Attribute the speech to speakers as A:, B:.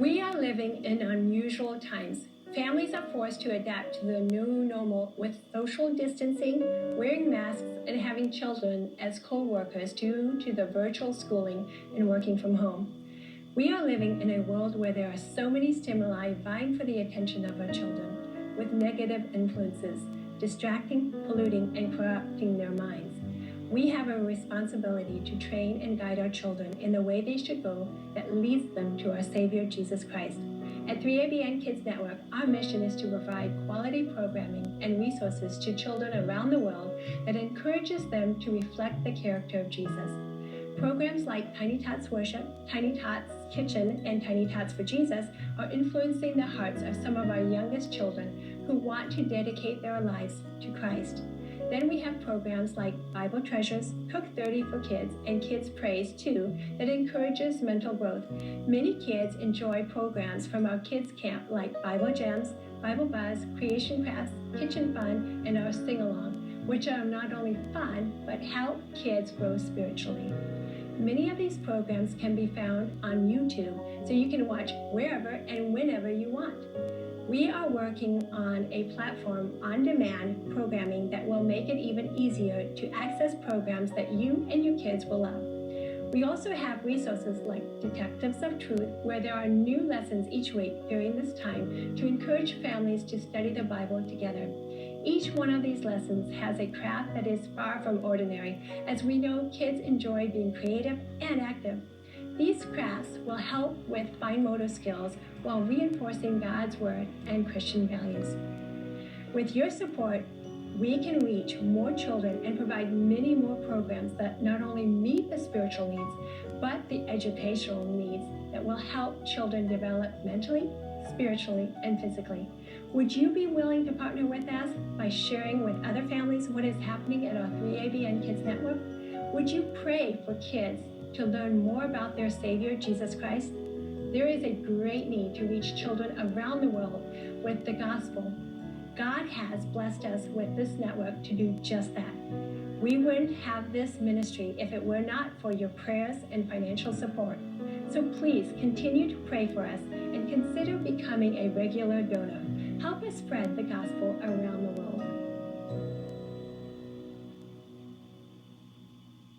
A: We are living in unusual times. Families are forced to adapt to the new normal with social distancing, wearing masks, and having children as co workers due to the virtual schooling and working from home. We are living in a world where there are so many stimuli vying for the attention of our children, with negative influences, distracting, polluting, and corrupting their minds. We have a responsibility to train and guide our children in the way they should go that leads them to our Savior Jesus Christ. At 3ABN Kids Network, our mission is to provide quality programming and resources to children around the world that encourages them to reflect the character of Jesus. Programs like Tiny Tots Worship, Tiny Tots Kitchen, and Tiny Tots for Jesus are influencing the hearts of some of our youngest children who want to dedicate their lives to Christ. Then we have programs like Bible Treasures, Cook 30 for Kids, and Kids Praise 2 that encourages mental growth. Many kids enjoy programs from our kids camp like Bible Jams, Bible Buzz, Creation Crafts, Kitchen Fun, and our Sing Along, which are not only fun but help kids grow spiritually. Many of these programs can be found on YouTube, so you can watch wherever and whenever you want. We are working on a platform on demand programming that will make it even easier to access programs that you and your kids will love. We also have resources like Detectives of Truth, where there are new lessons each week during this time to encourage families to study the Bible together. Each one of these lessons has a craft that is far from ordinary, as we know kids enjoy being creative and active. These crafts will help with fine motor skills while reinforcing God's Word and Christian values. With your support, we can reach more children and provide many more programs that not only meet the spiritual needs, but the educational needs that will help children develop mentally, spiritually, and physically. Would you be willing to partner with us by sharing with other families what is happening at our 3ABN Kids Network? Would you pray for kids to learn more about their Savior, Jesus Christ? There is a great need to reach children around the world with the gospel. God has blessed us with this network to do just that. We wouldn't have this ministry if it were not for your prayers and financial support. So please continue to pray for us and consider becoming a regular donor. Help us spread the gospel around the world.